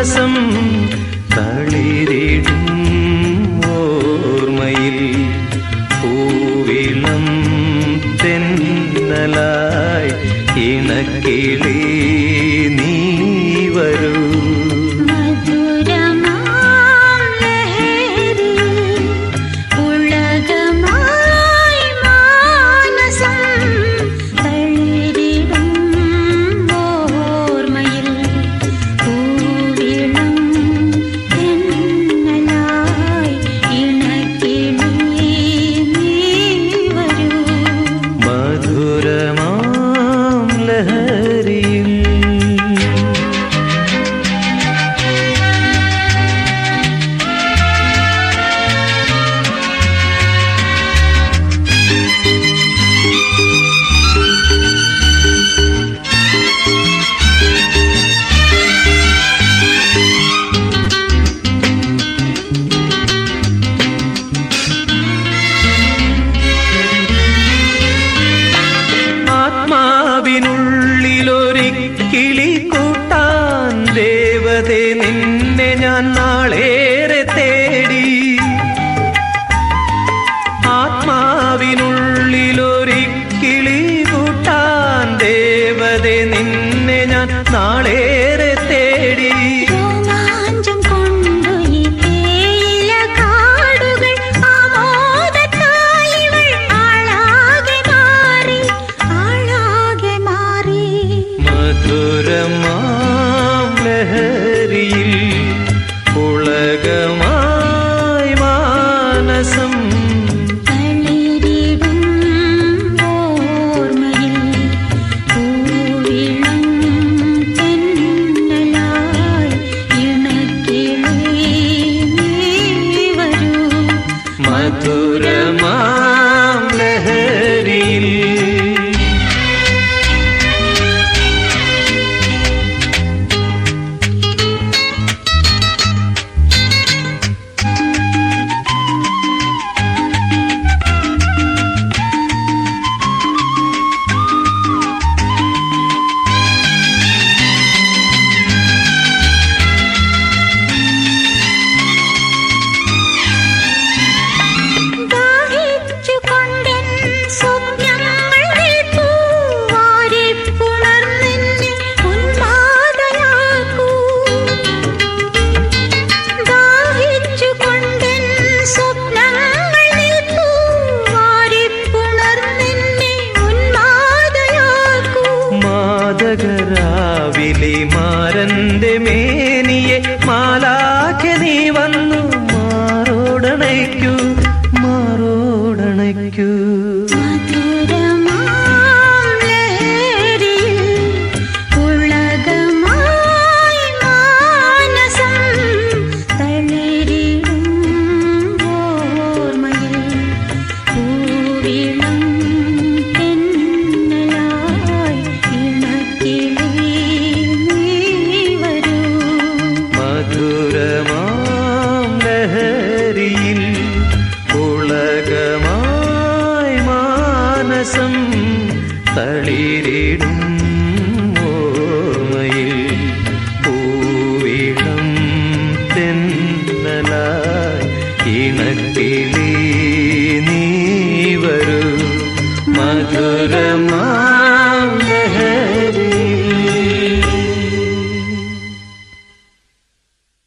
ദിവസം തളിരിടും ഓർമ്മയിൽ പൂവിളം തെന്നലായി ഇണക്കിളീ മറക്കരുതേ do വാനിലെ മാരന്റെ മേനിയെ മാലാഖ നീ വന്നു മാറോടണയ്ക്കൂ. ദിവസം തളിരിടും ഓമയിൽ പൂവിടം തെന്നലായി ഇണക്കിട